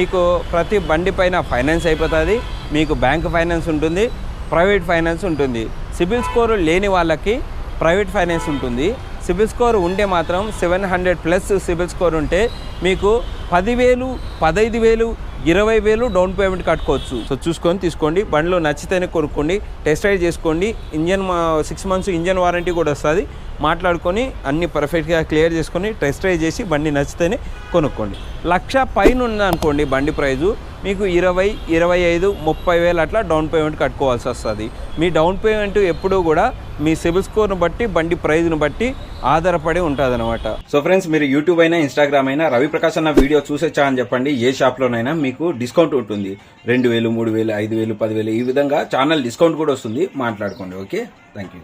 మీకు ప్రతి బండి పైన ఫైనాన్స్ అయిపోతుంది మీకు బ్యాంక్ ఫైనాన్స్ ఉంటుంది ప్రైవేట్ ఫైనాన్స్ ఉంటుంది. సిబిల్ స్కోర్ లేని వాళ్ళకి ప్రైవేట్ ఫైనాన్స్ ఉంటుంది. సిబిల్ స్కోర్ ఉంటే మాత్రం seven hundred plus CIBIL score ఉంటే మీకు పదివేలు పదహైదు వేలు ఇరవై వేలు డౌన్ పేమెంట్ కట్టుకోవచ్చు. సో చూసుకొని తీసుకోండి. బండిలో నచ్చితేనే కొనుక్కోండి. టెస్ట్ రైడ్ చేసుకోండి. Engine six months engine warranty కూడా వస్తుంది. మాట్లాడుకొని అన్ని పర్ఫెక్ట్గా క్లియర్ చేసుకొని టెస్ట్ రైడ్ చేసి బండి నచ్చితేనే కొనుక్కోండి. లక్ష పైన ఉందనుకోండి బండి ప్రైజు. మీకు ఇరవై ఇరవై ఐదు ముప్పై వేలు అట్లా డౌన్ పేమెంట్ కట్టుకోవాల్సి వస్తుంది. మీ డౌన్ పేమెంట్ ఎప్పుడూ కూడా మీ సిబిల్ స్కోర్ను బట్టి బండి ప్రైజ్ను బట్టి ఆధారపడి ఉంటుంది అనమాట సో ఫ్రెండ్స్ మీరు యూట్యూబ్ అయినా ఇన్స్టాగ్రామ్ అయినా రవి ప్రకాశ్ అన్న వీడియో చూసొచ్చా అని చెప్పండి. ఏ షాప్లోనైనా మీకు డిస్కౌంట్ ఉంటుంది. రెండు వేలు మూడు వేలు ఐదు వేలు పదివేలు ఈ విధంగా ఛానల్ డిస్కౌంట్ కూడా వస్తుంది. మాట్లాడుకోండి okay? Thank you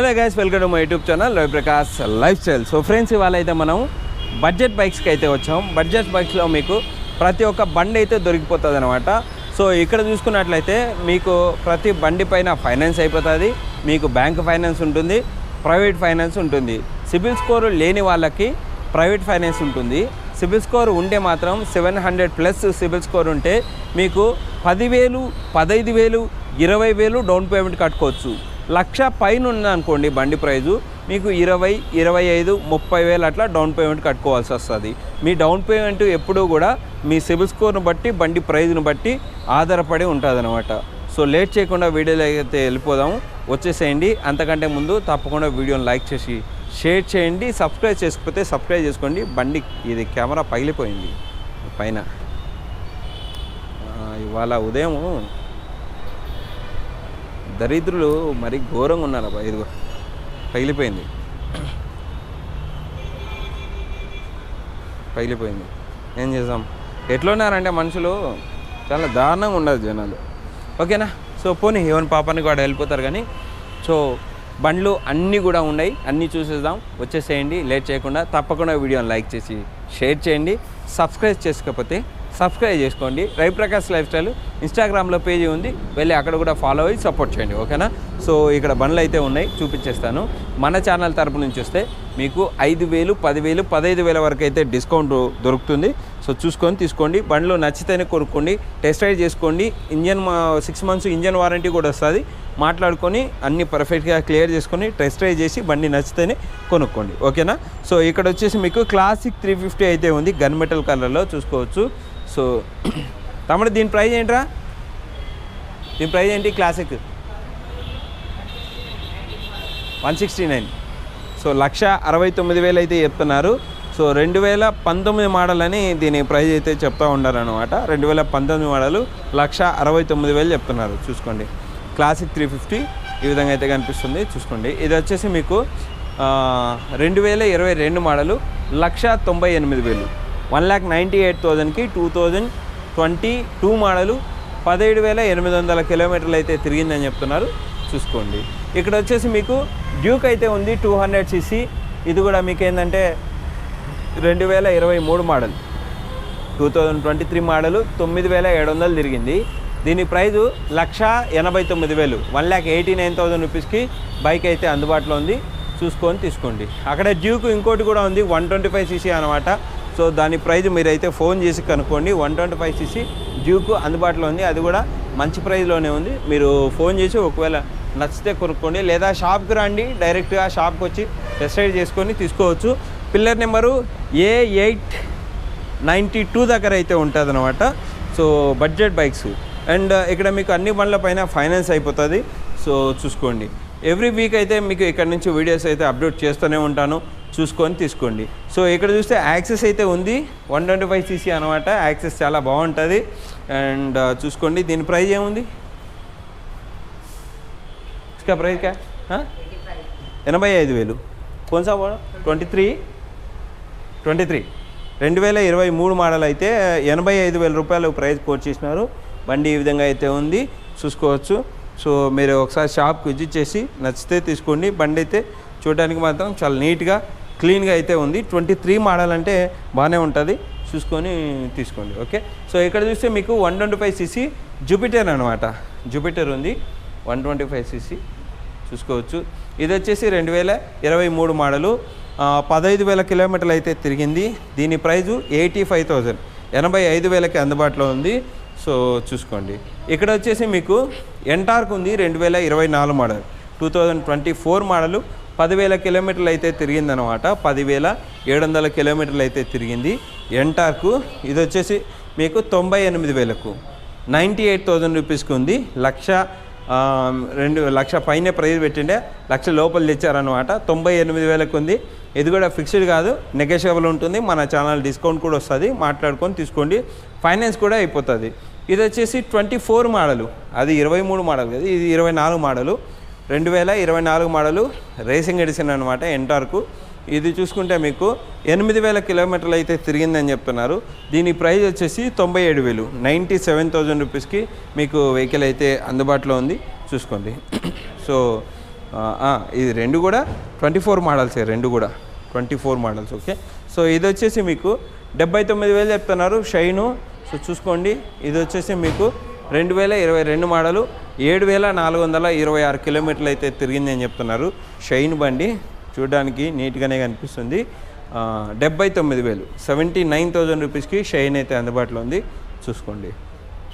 hello guys welcome to my YouTube channel Ravi Prakash lifestyle so friends ఇవాళ అయితే మనం బడ్జెట్ బైక్స్కి అయితే వచ్చాం. బడ్జెట్ బైక్స్లో మీకు ప్రతి ఒక్క బండి అయితే దొరికిపోతుంది అనమాట సో ఇక్కడ చూసుకున్నట్లయితే మీకు ప్రతి బండి పైన ఫైనాన్స్ అయిపోతుంది. మీకు బ్యాంక్ ఫైనాన్స్ ఉంటుంది ప్రైవేట్ ఫైనాన్స్ ఉంటుంది. సిబిల్ స్కోర్ లేని వాళ్ళకి ప్రైవేట్ ఫైనాన్స్ ఉంటుంది. సిబిల్ స్కోర్ ఉంటే మాత్రం seven hundred plus CIBIL score ఉంటే మీకు పదివేలు పదహైదు వేలు ఇరవై వేలు డౌన్ పేమెంట్ కట్టుకోవచ్చు. లక్ష పైన ఉందనుకోండి బండి ప్రైజు మీకు ఇరవై ఇరవై ఐదు ముప్పై వేలు అట్లా డౌన్ పేమెంట్ కట్టుకోవాల్సి వస్తుంది. మీ డౌన్ పేమెంట్ ఎప్పుడూ కూడా మీ సిబిల్ స్కోర్ను బట్టి బండి ప్రైజ్ను బట్టి ఆధారపడి ఉంటుంది అనమాట సో లేట్ చేయకుండా వీడియోలో అయితే వెళ్ళిపోదాము. వచ్చేసేయండి. అంతకంటే ముందు తప్పకుండా వీడియోని లైక్ చేసి షేర్ చేయండి. సబ్స్క్రైబ్ చేసుకపోతే సబ్స్క్రైబ్ చేసుకోండి. బండి ఇది కెమెరా పగిలిపోయింది. పైన. ఇవాళ ఉదయం దరిద్రులు మరి ఘోరంగా ఉన్నారు అబ్బా ఇదిగో పగిలిపోయింది. పగిలిపోయింది. ఏం చేసాం ఎట్లున్నారంటే మనుషులు? చాలా దారుణంగా ఉండదు జనాలు. ఓకేనా? సో పోనీ ఎవరి పాపానికి వాడు వెళ్ళిపోతారు కానీ సో బండ్లు అన్నీ కూడా ఉన్నాయి. అన్నీ చూసేద్దాం. వచ్చేసేయండి. లేట్ చేయకుండా తప్పకుండా వీడియోని లైక్ చేసి షేర్ చేయండి. సబ్స్క్రైబ్ చేసుకోకపోతే సబ్స్క్రైబ్ చేసుకోండి. రవి ప్రకాష్ లైఫ్ స్టైల్ ఇన్స్టాగ్రామ్లో పేజీ ఉంది. వెళ్ళి అక్కడ కూడా ఫాలో అయ్యి సపోర్ట్ చేయండి. ఓకేనా? సో ఇక్కడ బండ్లు అయితే ఉన్నాయి. చూపించేస్తాను. మన ఛానల్ తరపు నుంచి వస్తే మీకు ఐదు వేలు పదివేలు పదహైదు వేల వరకు అయితే డిస్కౌంట్ దొరుకుతుంది. సో చూసుకొని తీసుకోండి. బండ్లు నచ్చితేనే కొనుక్కోండి. టెస్ట్ రైడ్ చేసుకోండి. Engine six months engine warranty కూడా వస్తుంది. మాట్లాడుకొని అన్ని పర్ఫెక్ట్గా క్లియర్ చేసుకొని టెస్ట్ రైడ్ చేసి బండి నచ్చితేనే కొనుక్కోండి. ఓకేనా? సో ఇక్కడ వచ్చేసి మీకు క్లాసిక్ త్రీ ఫిఫ్టీ అయితే ఉంది. గన్ మెటల్ కలర్లో చూసుకోవచ్చు. సో తమ్ముడు దీని ప్రైజ్ ఏంట్రా? దీని ప్రైజ్ ఏంటి? Classic. One sixty nine. So లక్ష అరవై తొమ్మిది వేలు అయితే చెప్తున్నారు. సో రెండు వేల పంతొమ్మిది మోడల్ అని దీని ప్రైజ్ అయితే చెప్తూ ఉన్నారనమాట రెండు వేల పంతొమ్మిది మోడల్ లక్ష అరవై తొమ్మిది వేలు చెప్తున్నారు. చూసుకోండి. క్లాసిక్ త్రీ ఫిఫ్టీ ఈ విధంగా అయితే కనిపిస్తుంది. చూసుకోండి. ఇది వచ్చేసి మీకు రెండు వేల ఇరవై రెండు మోడలు లక్ష తొంభై ఎనిమిది వేలు. వన్ ల్యాక్ నైంటీ ఎయిట్ థౌజండ్కి two thousand twenty two model పదిహేడు వేల ఎనిమిది వందల కిలోమీటర్లు అయితే తిరిగిందని చెప్తున్నారు. చూసుకోండి. ఇక్కడ వచ్చేసి మీకు డ్యూక్ అయితే ఉంది టూ హండ్రెడ్ సీసీ. ఇది కూడా మీకు ఏంటంటే రెండు వేల ఇరవై మూడు model. Two thousand twenty three model తొమ్మిది వేల ఏడు వందలు తిరిగింది. దీని ప్రైజు లక్ష ఎనభై తొమ్మిది వేలు. One lakh eighty nine thousand రూపీస్కి బైక్ అయితే అందుబాటులో ఉంది. చూసుకొని తీసుకోండి. అక్కడ డ్యూకు ఇంకోటి కూడా ఉంది వన్ ట్వంటీ ఫైవ్ సీసీ అనమాట సో దాని ప్రైజ్ మీరైతే ఫోన్ చేసి కనుక్కోండి. One twenty five CC Duke అందుబాటులో ఉంది. అది కూడా మంచి ప్రైజ్లోనే ఉంది. మీరు ఫోన్ చేసి ఒకవేళ నచ్చితే కొనుక్కోండి. లేదా షాప్కి రండి. డైరెక్ట్గా షాప్కి వచ్చి డిసైడ్ చేసుకొని తీసుకోవచ్చు. Pillar number A eight ninety two దగ్గర అయితే ఉంటుంది అనమాట సో బడ్జెట్ బైక్స్. అండ్ ఇక్కడ మీకు అన్ని బండ్ల పైన ఫైనాన్స్ అయిపోతుంది. సో చూసుకోండి. ఎవ్రీ వీక్ అయితే మీకు ఇక్కడ నుంచి వీడియోస్ అయితే అప్లోడ్ చేస్తూనే ఉంటాను. చూసుకొని తీసుకోండి. సో ఇక్కడ చూస్తే యాక్సెస్ అయితే ఉంది. వన్ ట్వంటీ ఫైవ్ సీసీ అనమాట యాక్సెస్ చాలా బాగుంటుంది. అండ్ uh, చూసుకోండి. దీని ప్రైజ్ ఏముంది? ఇసుక ప్రైజ్ క్యా ఎనభై ఐదు వేలు. కొంచెం ట్వంటీ త్రీ ట్వంటీ త్రీ రెండు వేల ఇరవై మూడు మోడల్ అయితే ఎనభై ఐదు వేల రూపాయలు ప్రైజ్ పోర్చేసినారు బండి ఈ విధంగా అయితే ఉంది. చూసుకోవచ్చు. సో మీరు ఒకసారి షాప్కి విజిట్ చేసి నచ్చితే తీసుకోండి. బండి అయితే చూడడానికి మాత్రం చాలా నీట్గా క్లీన్గా అయితే ఉంది. ట్వంటీ త్రీ మోడల్ అంటే బాగానే ఉంటుంది. చూసుకొని తీసుకోండి. ఓకే? సో ఇక్కడ చూస్తే మీకు one twenty five CC Jupiter అనమాట జూపిటర్ ఉంది. వన్ ట్వంటీ ఫైవ్ సీసీ చూసుకోవచ్చు. ఇది వచ్చేసి రెండు వేల ఇరవై మూడు మోడలు. పదహైదు వేల కిలోమీటర్లు అయితే తిరిగింది. దీని ప్రైజు ఎయిటీ ఫైవ్ థౌజండ్. ఎనభై ఐదు వేలకి అందుబాటులో ఉంది. సో చూసుకోండి. ఇక్కడ వచ్చేసి మీకు ఎంటార్క్ ఉంది రెండు వేల ఇరవై నాలుగు model two thousand twenty four model పదివేల కిలోమీటర్లు అయితే తిరిగిందనమాట పదివేల ఏడు వందల కిలోమీటర్లు అయితే తిరిగింది ఎంటార్కు ఇది వచ్చేసి మీకు తొంభై ఎనిమిది వేలకు. నైంటీ ఎయిట్ థౌజండ్ రూపీస్కి ఉంది. లక్ష రెండు లక్ష పైన ప్రైజ్ పెట్టిండే లక్ష లోపల తెచ్చారనమాట తొంభై ఎనిమిది వేలకు ఉంది. ఇది కూడా ఫిక్స్డ్ కాదు నెగోషియబుల్ ఉంటుంది. మన ఛానల్ డిస్కౌంట్ కూడా వస్తుంది. మాట్లాడుకొని తీసుకోండి. ఫైనాన్స్ కూడా అయిపోతుంది. ఇది వచ్చేసి ట్వంటీ ఫోర్ మోడలు. అది ఇరవై మూడు మోడల్ కదా ఇది ఇరవై నాలుగు మోడలు. రెండు వేల ఇరవై నాలుగు మోడలు రేసింగ్ ఎడిషన్ అనమాట ఎంటార్కు. ఇది చూసుకుంటే మీకు ఎనిమిది వేల కిలోమీటర్లు అయితే తిరిగిందని చెప్తున్నారు. దీని ప్రైస్ వచ్చేసి తొంభై ఏడు వేలు. నైంటీ సెవెన్ థౌజండ్ రూపీస్కి మీకు వెహికల్ అయితే అందుబాటులో ఉంది. చూసుకోండి. సో ఇది రెండు కూడా ట్వంటీ ఫోర్ మోడల్స్ రెండు కూడా twenty four models okay. So ఇది వచ్చేసి మీకు డెబ్బై తొమ్మిది వేలు చెప్తున్నారు. షైను సో చూసుకోండి ఇది వచ్చేసి మీకు రెండు వేల ఇరవై రెండు మోడలు ఏడు వేల నాలుగు వందల ఇరవై ఆరు కిలోమీటర్లు అయితే తిరిగింది అని చెప్తున్నారు. షైన్ బండి చూడడానికి నీట్గానే కనిపిస్తుంది. డెబ్బై తొమ్మిది వేలు సెవెంటీ నైన్ థౌజండ్ రూపీస్కి షైన్ అయితే అందుబాటులో ఉంది. చూసుకోండి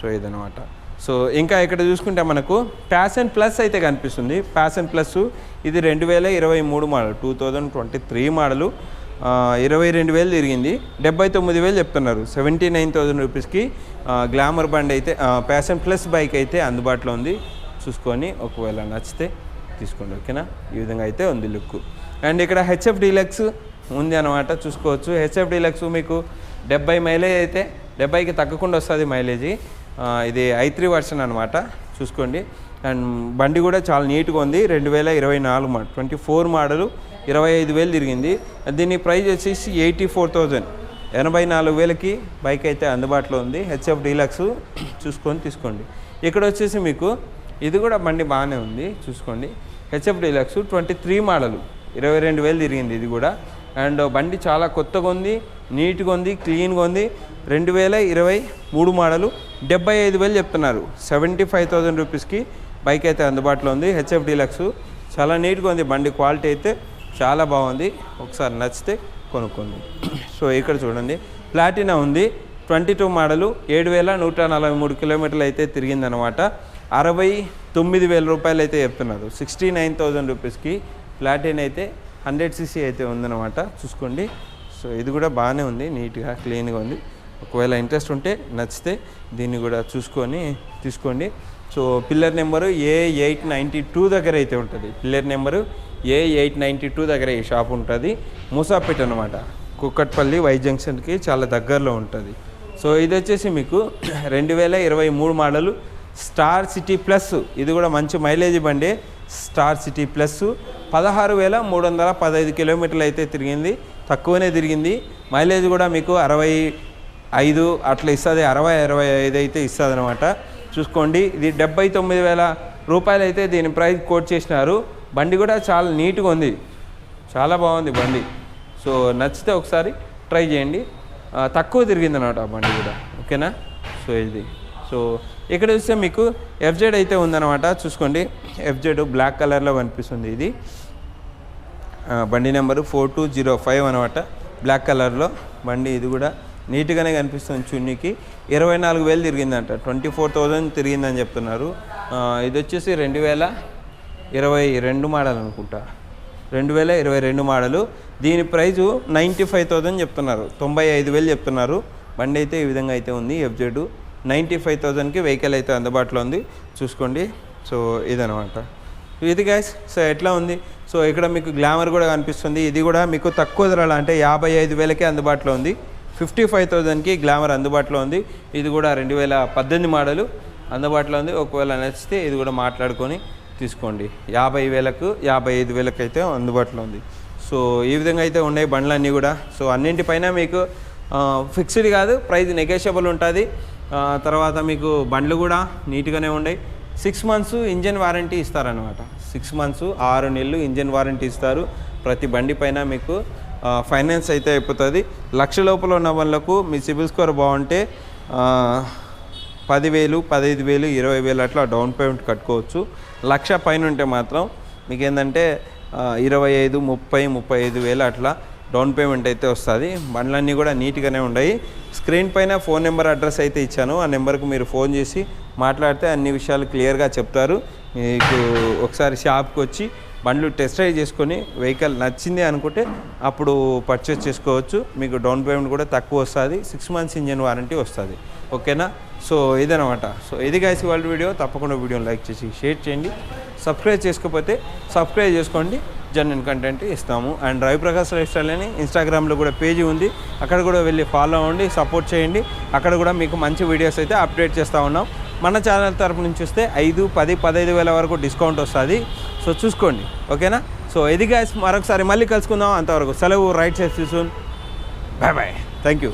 సో ఇదనమాట సో ఇంకా ఇక్కడ చూసుకుంటే మనకు ప్యాషన్ ప్లస్ అయితే కనిపిస్తుంది. ప్యాషన్ ప్లస్ ఇది రెండు వేల ఇరవై మూడు model two thousand twenty three model. ఇరవై రెండు వేలు తిరిగింది. డెబ్బై తొమ్మిది వేలు చెప్తున్నారు. సెవెంటీ నైన్ థౌజండ్ రూపీస్కి గ్లామర్ బండి అయితే ప్యాషన్ ప్లస్ బైక్ అయితే అందుబాటులో ఉంది. చూసుకొని ఒకవేళ నచ్చితే తీసుకోండి ఓకేనా? ఈ విధంగా అయితే ఉంది లుక్. అండ్ ఇక్కడ హెచ్ఎఫ్ డీలక్స్ ఉంది అనమాట చూసుకోవచ్చు. హెచ్ఎఫ్ డీలక్స్ మీకు డెబ్బై మైలేజ్ అయితే డెబ్బైకి తగ్గకుండా వస్తుంది మైలేజీ ఇది ఐ త్రీ వర్షన్ అనమాట చూసుకోండి. అండ్ బండి కూడా చాలా నీట్గా ఉంది. రెండు వేల ఇరవై నాలుగు మోడల్ ట్వంటీ ఫోర్ మోడలు ఇరవై ఐదు వేలు తిరిగింది. దీని ప్రైజ్ వచ్చేసి ఎయిటీ ఫోర్ థౌజండ్. ఎనభై నాలుగు వేలకి బైక్ అయితే అందుబాటులో ఉంది. హెచ్ఎఫ్ డీలక్స్ చూసుకొని తీసుకోండి. ఇక్కడ వచ్చేసి మీకు ఇది కూడా బండి బాగానే ఉంది. చూసుకోండి. HF Deluxe twenty three model. ఇరవై రెండు వేలు తిరిగింది ఇది కూడా. అండ్ బండి చాలా కొత్తగా ఉంది నీట్గా ఉంది క్లీన్గా ఉంది. రెండు వేల ఇరవై మూడు మోడలు. డెబ్బై ఐదు వేలు చెప్తున్నారు. సెవెంటీ ఫైవ్ థౌజండ్ రూపీస్కి బైక్ అయితే అందుబాటులో ఉంది. హెచ్ఎఫ్ డీలక్స్ చాలా నీట్గా ఉంది. బండి క్వాలిటీ అయితే చాలా బాగుంది. ఒకసారి నచ్చితే కొనుక్కోండి సో ఇక్కడ చూడండి. ప్లాటినా ఉంది. ట్వంటీ టూ మోడలు ఏడు వేల నూట నలభై మూడు కిలోమీటర్లు అయితే తిరిగిందనమాట. అరవై తొమ్మిది వేల రూపాయలు అయితే చెప్తున్నారు. సిక్స్టీ నైన్ థౌజండ్ రూపీస్కి ప్లాటిన్ అయితే హండ్రెడ్ సీసీ అయితే ఉందన్నమాట చూసుకోండి. సో ఇది కూడా బాగానే ఉంది. నీట్గా క్లీన్గా ఉంది. ఒకవేళ ఇంట్రెస్ట్ ఉంటే నచ్చితే దీన్ని కూడా చూసుకొని తీసుకోండి. So pillar number A eight ninety two దగ్గర అయితే ఉంటుంది. Pillar number A eight ninety two దగ్గర ఈ షాప్ ఉంటుంది. మూసాపేట అనమాట కుక్కట్పల్లి వై జంక్షన్కి చాలా దగ్గరలో ఉంటుంది. సో ఇది వచ్చేసి మీకు రెండు వేల ఇరవై మూడు మోడలు. స్టార్ సిటీ ప్లస్ ఇది కూడా మంచి మైలేజ్ బండి. స్టార్ సిటీ ప్లస్ పదహారు వేల మూడు వందల పదహైదు కిలోమీటర్లు అయితే తిరిగింది. తక్కువనే తిరిగింది. మైలేజ్ కూడా మీకు అరవై ఐదు అట్లా ఇస్తుంది. అరవై అరవై ఐదు అయితే ఇస్తుంది అనమాట చూసుకోండి. ఇది డెబ్బై తొమ్మిది వేల రూపాయలు అయితే దీని ప్రైస్ కోట్ చేసినారు. బండి కూడా చాలా నీట్గా ఉంది. చాలా బాగుంది బండి. సో నచ్చితే ఒకసారి ట్రై చేయండి. తక్కువ తిరిగింది అనమాట ఆ బండి కూడా. ఓకేనా? సో ఇది. సో ఇక్కడ చూస్తే మీకు ఎఫ్జెడ్ అయితే ఉందన్నమాట చూసుకోండి. ఎఫ్జెడ్ బ్లాక్ కలర్లో కనిపిస్తుంది ఇది. బండి number four two zero five అనమాట. బ్లాక్ కలర్లో బండి ఇది కూడా నీట్గానే కనిపిస్తుంది చున్నీకి ఇరవై నాలుగు వేలు తిరిగిందంట. ట్వంటీ ఫోర్ థౌజండ్ తిరిగిందని చెప్తున్నారు. ఇది వచ్చేసి రెండు వేల ఇరవై రెండు మోడల్ అనుకుంటా. రెండు వేల ఇరవై రెండు మోడలు. దీని ప్రైజు నైంటీ ఫైవ్ థౌజండ్ చెప్తున్నారు. తొంభై ఐదు వేలు చెప్తున్నారు. బండి అయితే ఈ విధంగా అయితే ఉంది ఎఫ్జెడ్. నైంటీ ఫైవ్ థౌజండ్కి వెహికల్ అయితే అందుబాటులో ఉంది. చూసుకోండి. సో ఇదనమాట ఇది గైస్ సో ఎట్లా ఉంది? సో ఇక్కడ మీకు గ్లామర్ కూడా కనిపిస్తుంది. ఇది కూడా మీకు తక్కువ ధరలు అంటే యాభై ఐదు వేలకే అందుబాటులో ఉంది. ఫిఫ్టీ ఫైవ్ థౌజండ్కి గ్లామర్ అందుబాటులో ఉంది. ఇది కూడా రెండు వేల పద్దెనిమిది మోడలు. అందుబాటులో ఉంది. ఒకవేళ నచ్చితే ఇది కూడా మాట్లాడుకొని తీసుకోండి. యాభై వేలకు యాభై ఐదు వేలకు అయితే అందుబాటులో ఉంది. సో ఈ విధంగా అయితే ఉన్నాయి బండ్లన్నీ కూడా. సో అన్నింటిపైన మీకు ఫిక్స్డ్ కాదు ప్రైస్ నెగోషియబుల్ ఉంటుంది. తర్వాత మీకు బండ్లు కూడా నీట్గానే ఉన్నాయి. సిక్స్ మంత్స్ ఇంజన్ వారంటీ ఇస్తారనమాట సిక్స్ మంత్స్ ఆరు నెలలు ఇంజన్ వారంటీ ఇస్తారు. ప్రతి బండి పైన మీకు ఫైనాన్స్ అయితే అయిపోతుంది. లక్ష లోపల ఉన్న వాళ్ళకు మీ సిబిల్ స్కోర్ బాగుంటే పదివేలు పదహైదు వేలు ఇరవై వేలు అట్లా డౌన్ పేమెంట్ కట్టుకోవచ్చు. లక్ష పైన ఉంటే మాత్రం మీకు ఏంటంటే ఇరవై ఐదు ముప్పై ముప్పై ఐదు వేలు అట్లా డౌన్ పేమెంట్ అయితే వస్తుంది. బండ్లన్నీ కూడా నీట్గానే ఉన్నాయి స్క్రీన్ పైన ఫోన్ నెంబర్ అడ్రస్ అయితే ఇచ్చాను. ఆ నెంబర్కి మీరు ఫోన్ చేసి మాట్లాడితే అన్ని విషయాలు క్లియర్గా చెప్తారు. మీకు ఒకసారి షాప్కి వచ్చి బండ్లు టెస్ట్ డ్రైవ్ చేసుకొని వెహికల్ నచ్చింది అనుకుంటే అప్పుడు పర్చేస్ చేసుకోవచ్చు. మీకు డౌన్ పేమెంట్ కూడా తక్కువ వస్తుంది. సిక్స్ మంత్స్ ఇంజన్ వారంటీ వస్తుంది. ఓకేనా సో ఇదనమాట సో ఇది కాసి వాళ్ళ వీడియో తప్పకుండా వీడియోని లైక్ చేసి షేర్ చేయండి. సబ్స్క్రైబ్ చేసుకోకపోతే సబ్స్క్రైబ్ చేసుకోండి. జెన్యున్ కంటెంట్ ఇస్తాము. And Ravi Prakash life style అని ఇన్స్టాగ్రామ్లో కూడా పేజీ ఉంది. అక్కడ కూడా వెళ్ళి ఫాలో అవ్వండి సపోర్ట్ చేయండి. అక్కడ కూడా మీకు మంచి వీడియోస్ అయితే అప్డేట్ చేస్తూ ఉన్నాం. మన ఛానల్ తరపు నుంచి వస్తే ఐదు పది పదహైదు వేల వరకు డిస్కౌంట్ వస్తుంది. సో చూసుకోండి ఓకేనా? సో ఇది గైస్ మరొకసారి మళ్ళీ కలుసుకుందాం. అంతవరకు సెలవు రైట్ చేసి soon bye bye thank you